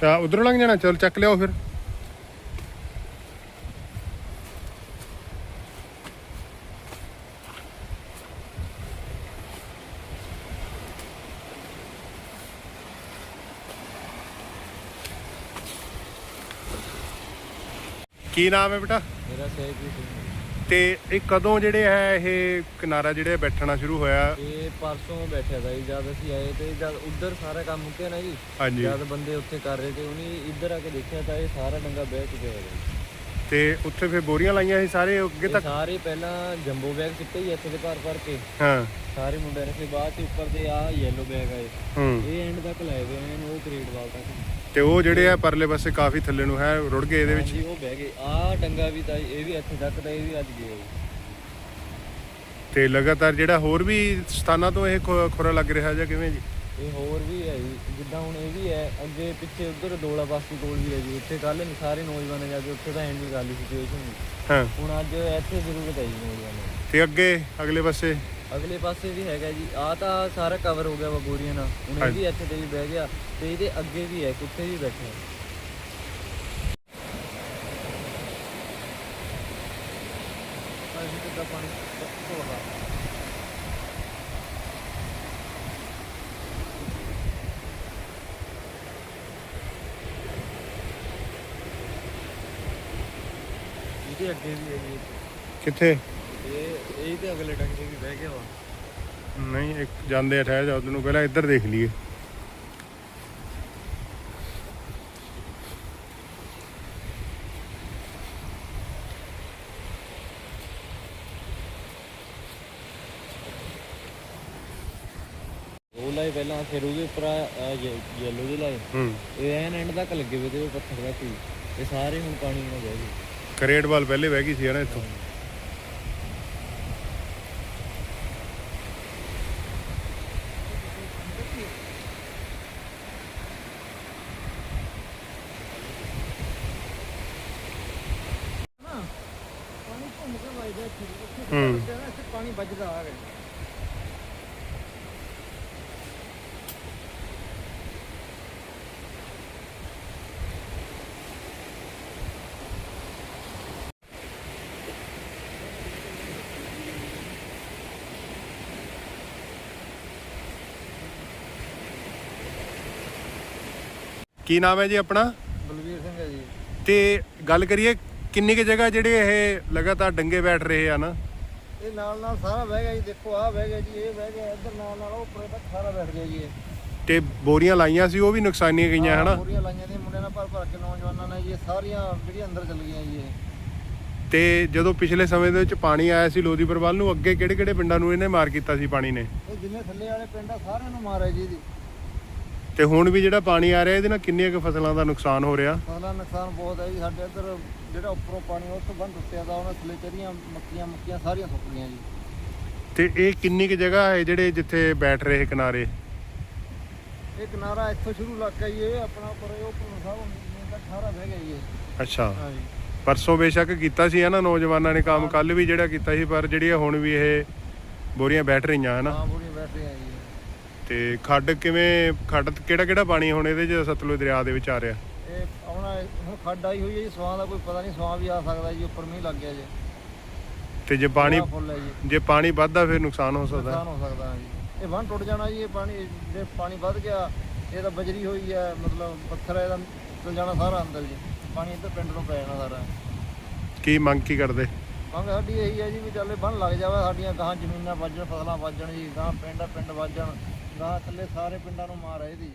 ਅੱਛਾ, ਉਧਰੋਂ ਲੰਘ ਜਾਣਾ, ਚਲ ਚੱਕ ਲਿਆਓ ਫਿਰ। ਕੀ ਨਾਮ ਹੈ ਬੇਟਾ? ਮੇਰਾ ਸਹਿਜਪ੍ਰੀਤ ਸਿੰਘ। ਤੇ ਇਹ ਕਦੋਂ ਜਿਹੜੇ ਹੈ ਇਹ ਕਿਨਾਰਾ ਜਿਹੜੇ ਬੈਠਣਾ ਸ਼ੁਰੂ ਹੋਇਆ? ਇਹ ਪਰਸੋਂ ਬੈਠਿਆ ਦਾ ਜੀ ਜਦ ਅਸੀਂ ਆਏ ਤੇ ਜਦ ਉੱਧਰ ਸਾਰਾ ਕੰਮ ਮੁੱਕਿਆ ਨਾ ਜੀ ਹਾਂਜੀ। ਜਦ ਬੰਦੇ ਉੱਥੇ ਕਰ ਰਹੇ ਤੇ ਉਹਨੇ ਇੱਧਰ ਆ ਕੇ ਦੇਖਿਆ ਤਾਂ ਇਹ ਸਾਰਾ ਡੰਗਾ ਬਹਿ ਚੁੱਕਿਆ ਹੋਇਆ ਜੀ। ਤੇ ਉੱਥੇ ਫਿਰ ਬੋਰੀਆਂ ਲਾਈਆਂ ਸੀ ਸਾਰੇ ਅੱਗੇ ਤੱਕ? ਸਾਰੇ ਪਹਿਲਾਂ ਜੰਬੋ ਬੈਗ ਸਿੱਟੇ ਹੀ ਇੱਥੇ ਦੇ ਭਰ ਭਰ ਕੇ। ਹਾਂ। ਸਾਰੇ ਮੁੰਡਿਆਂ ਨੇ ਫਿਰ ਬਾਅਦ ਚ ਉੱਪਰ ਦੇ ਆ ਯੈਲੋ ਬੈਗ ਆਏ ਹੂੰ। ਇਹ ਐਂਡ ਤੱਕ ਲਾਏ ਹੋਏ ਨੇ ਉਹ ਕ੍ਰੇਟ ਵਾਲ ਤੱਕ। ਤੇ ਉਹ ਜਿਹੜੇ ਆ ਪਰਲੇ ਪਾਸੇ ਕਾਫੀ ਥੱਲੇ ਨੂੰ ਹੈ ਰੁੜ ਗਏ ਇਹਦੇ ਵਿੱਚ। ਹਾਂਜੀ ਉਹ ਬਹਿ ਗਏ। ਆ ਡੰਗਾ ਵੀ ਤਾਂ ਇਹ ਵੀ ਇੱਥੇ ਤੱਕ ਤਾਂ ਇਹ ਵੀ ਅੱਜ ਗਿਆ ਤੇ ਲਗਾਤਾਰ ਜਿਹੜਾ ਹੋਰ ਵੀ ਸਥਾਨਾਂ ਤੋਂ ਇਹ ਖੁ- ਖੁਰਾ ਲੱਗ ਰਿਹਾ ਜਾਂ ਕਿਵੇਂ ਜੀ? ਇਹ ਹੋਰ ਵੀ ਹੈ ਜੀ। ਜਿੱਦਾਂ ਹੁਣ ਇਹ ਵੀ ਹੈ ਅੱਗੇ ਪਿੱਛੇ ਉਧਰ ਦੋਲਾ ਬਾਸੀ ਕੋਲ ਵੀ ਹੈ ਜੀ। ਉੱਥੇ ਕੱਲ ਨਹੀਂ ਸਾਰੇ ਨੌਜਵਾਨ ਜਾ ਕੇ ਉੱਥੇ ਤਾਂ ਐਂਡ ਗੱਲ ਸਿਚੁਏਸ਼ਨ ਹਾਂ। ਹੁਣ ਅੱਜ ਇੱਥੇ ਜ਼ਰੂਰਤ ਹੈ ਜੀ ਨੌਜਵਾਨਾਂ ਨੂੰ ਤੇ ਅੱਗੇ ਅਗਲੇ ਪਾਸੇ? ਅਗਲੇ ਪਾਸੇ ਵੀ ਹੈਗਾ ਜੀ। ਆ ਤਾਂ ਸਾਰਾ ਕਵਰ ਹੋ ਗਿਆ ਵਾ ਬੋਰੀਆਂ ਨਾਲ। ਹੁਣ ਇਹ ਵੀ ਇੱਥੇ ਤੇ ਵੀ ਬਹਿ ਗਿਆ ਤੇ ਇਹਦੇ ਅੱਗੇ ਵੀ ਹੈ ਕੁੱਤੇ ਵੀ ਬੈਠੇ ਇਹਦੇ ਅੱਗੇ ਵੀ ਹੈ ਜੀ। ਕਿੱਥੇ? ਇਹ ਇਹ ਤੇ ਅਗਲੇ ਟੰਗੇ ਵੀ ਬਹਿ ਗਿਆ ਵਾ। ਨਹੀਂ ਇੱਕ ਜਾਂਦੇ ਆ ਠਹਿਰ ਜਾ ਉਹਨੂੰ ਪਹਿਲਾਂ ਇੱਧਰ ਦੇਖ ਲਈਏ। ਉਹ ਲਾਏ ਪਹਿਲਾਂ ਫਿਰ ਉਹਦੇ ਉੱਪਰ ਯੈਲੋ ਦੇ ਲਾਏ। ਹੂੰ। ਇਹ ਐਨ ਐਂਡ ਤੱਕ ਲੱਗੇ ਹੋਏ ਤੇ ਉਹ ਪੱਥਰ ਦਾ ਕੋਈ ਇਹ ਸਾਰੇ ਹੁਣ ਪਾਣੀ ਨਾਲ ਬਹਿ ਗਏ। ਕਰੇਟ ਵਾਲ ਪਹਿਲੇ ਵਹਿ ਗਈ ਸੀ ਨਾ ਇੱਥੋਂ। ਇੱਥੇ ਹੂੰ। ਇੱਥੇ ਪਾਣੀ ਵੱਜਦਾ ਆ ਗਿਆ ਕੀ ਨਾਮ ਹੈ ਜੀ ਆਪਣਾ? ਬਲਵੀਰ ਸਿੰਘ ਹੈ ਜੀ। ਤੇ ਗੱਲ ਕਰੀਏ ਕਿੰਨੀ ਕੁ ਜਗ੍ਹਾ ਜਿਹੜੇ ਇਹ ਲਗਾਤਾਰ ਡੰਗੇ ਬੈਠ ਰਹੇ ਆ ਨਾ? ਇਹ ਨਾਲ ਨਾਲ ਸਾਰਾ ਬਹਿ ਗਿਆ ਜੀ ਦੇਖੋ ਆਹ ਬਹਿ ਗਿਆ ਜੀ ਇਹ ਬਹਿ ਗਿਆ ਇੱਧਰ ਨਾਲ ਨਾਲ ਉਹ ਉੱਪਰ ਤੱਕ ਸਾਰਾ ਬੈਠ ਗਿਆ ਜੀ ਇਹ। ਤੇ ਬੋਰੀਆਂ ਲਾਈਆਂ ਸੀ ਉਹ ਵੀ ਨੁਕਸਾਨੀਆਂ ਗਈਆਂ ਹਨਾ? ਪੂਰੀਆਂ ਲਾਈਆਂ ਨੇ ਮੁੰਡਿਆਂ ਨਾਲ ਭਰ ਭਰ ਕੇ ਨੌਜਵਾਨਾਂ ਨੇ ਜੀ ਇਹ ਸਾਰੀਆਂ ਜਿਹੜੀਆਂ ਅੰਦਰ ਚਲ ਗਈਆਂ ਜੀ ਇਹ। ਤੇ ਜਦੋਂ ਪਿਛਲੇ ਸਮੇਂ ਦੇ ਵਿੱਚ ਪਾਣੀ ਆਇਆ ਸੀ ਲੋਧੀਪੁਰ ਵੱਲ ਨੂੰ ਅੱਗੇ ਕਿਹੜੇ ਕਿਹੜੇ ਪਿੰਡਾਂ ਨੂੰ ਇਹਨੇ ਮਾਰ ਕੀਤਾ ਸੀ ਪਾਣੀ ਨੇ? ਇਹ ਜਿੰਨੇ ਥੱਲੇ ਵਾਲੇ ਪਿੰਡ ਆ ਸਾਰਿਆਂ ਨੂੰ ਮਾਰਿਆ ਜੀ ਇਹਦੀ। ਤੇ ਹੁਣ ਵੀ ਜਿਹੜਾ ਪਾਣੀ ਆ ਰਿਹਾ ਇਹਦੇ ਨਾਲ ਕਿੰਨੀਆਂ ਕੁ ਫਸਲਾਂ ਦਾ ਨੁਕਸਾਨ ਹੋ ਰਿਹਾ? ਫਸਲਾਂ ਨੁਕਸਾਨ ਬਹੁਤ ਹੈ ਜੀ। ਸਾਡੇ ਇੱਧਰ ਜਿਹੜਾ ਉੱਪਰੋਂ ਪਾਣੀ ਉਸ ਤੋਂ ਬੰਦ ਟੁੱਟਿਆ ਦਾ ਉਹਨਾਂ ਥੱਲੇ ਚਰੀਆਂ ਮੱਕੀਆਂ ਮੁੱਕੀਆਂ ਸਾਰੀਆਂ ਸੁੱਕ ਗਈਆਂ ਜੀ। ਤੇ ਇਹ ਕਿੰਨੀ ਕੁ ਜਗ੍ਹਾ ਹੈ ਜਿਹੜੇ ਜਿੱਥੇ ਬੈਠ ਰਹੇ ਕਿਨਾਰੇ? ਇਹ ਕਿਨਾਰਾ ਇੱਥੋਂ ਸ਼ੁਰੂ ਲੱਗ ਗਿਆ ਜੀ ਇਹ ਆਪਣਾ ਉੱਪਰ ਇਹ ਉੱਪਰ ਸਾਹਿਬ ਮੇਨ ਤੱਕ ਸਾਰਾ ਬਹਿ ਗਿਆ ਜੀ ਇਹ ਅੱਛਾ। ਹਾਂਜੀ ਪਰਸੋਂ ਬੇਸ਼ੱਕ ਕੀਤਾ ਸੀ ਇਹਨਾਂ ਨੌਜਵਾਨਾਂ ਨੇ ਕੰਮ ਕੱਲ ਵੀ ਜਿਹੜਾ ਕੀਤਾ ਸੀ ਪਰ ਜਿਹੜੀਆਂ ਹੁਣ ਵੀ ਇਹ ਬੋਰੀਆਂ ਬੈਠ ਰਹੀਆਂ ਹਨਾ। ਹਾਂ ਬੁੜੀ ਬੈਠੇ ਆ ਜੀ। ਤੇ ਖੱਡ ਕਿਵੇਂ ਖੱਡ ਕਿਹੜਾ ਕਿਹੜਾ ਪਾਣੀ ਹੁਣ ਇਹਦੇ ਚ ਸਤਲੁਜ ਦਰਿਆ ਦੇ ਵਿੱਚ ਆ ਰਿਹਾ? ਇਹ ਆਉਣਾ ਹੁਣ ਖੱਡ ਆਈ ਹੋਈ ਹੈ ਜੀ ਸਵਾਂ ਦਾ ਕੋਈ ਪਤਾ ਨਹੀਂ ਸਵਾਂ ਵੀ ਆ ਸਕਦਾ ਜੀ ਉੱਪਰ ਮੀਂਹ ਲੱਗ ਗਿਆ ਜੀ। ਤੇ ਜੇ ਪਾਣੀ ਬੜਾ ਫੁੱਲ ਹੈ ਜੀ। ਜੇ ਪਾਣੀ ਵੱਧਦਾ ਫਿਰ ਨੁਕਸਾਨ ਹੋ ਸਕਦਾ। ਨੁਕਸਾਨ ਹੋ ਸਕਦਾ ਜੀ। ਇਹ ਬੰਨ ਟੁੱਟ ਜਾਣਾ ਜੀ ਇਹ ਪਾਣੀ ਜੇ ਪਾਣੀ ਵੱਧ ਗਿਆ ਇਹ ਤਾਂ ਬਜਰੀ ਹੋਈ ਹੈ ਮਤਲਬ ਪੱਥਰ ਹੈ ਇਹਦਾ ਚਲ ਜਾਣਾ ਸਾਰਾ ਅੰਦਰ ਜੀ। ਪਾਣੀ ਇੱਧਰ ਪਿੰਡ ਨੂੰ ਪੈ ਜਾਣਾ ਸਾਰਾ। ਕੀ ਮੰਗ ਕੀ ਕਰਦੇ? ਮੰਗ ਸਾਡੀ ਇਹੀ ਹੈ ਜੀ ਵੀ ਚੱਲੇ ਬੰਨ ਲੱਗ ਜਾਵੇ ਸਾਡੀਆਂ ਗਾਂ ਜ਼ਮੀਨਾਂ ਵੱਜਣ ਫਸਲਾਂ ਵੱਜਣ ਜੀ ਗਾਂ ਪਿੰਡ ਪਿੰਡ ਵੱਜਣ। ਗਾਂ ਥੱਲੇ ਸਾਰੇ ਪਿੰਡਾਂ ਨੂੰ ਮਾਰ ਹੈ ਇਹਦੀ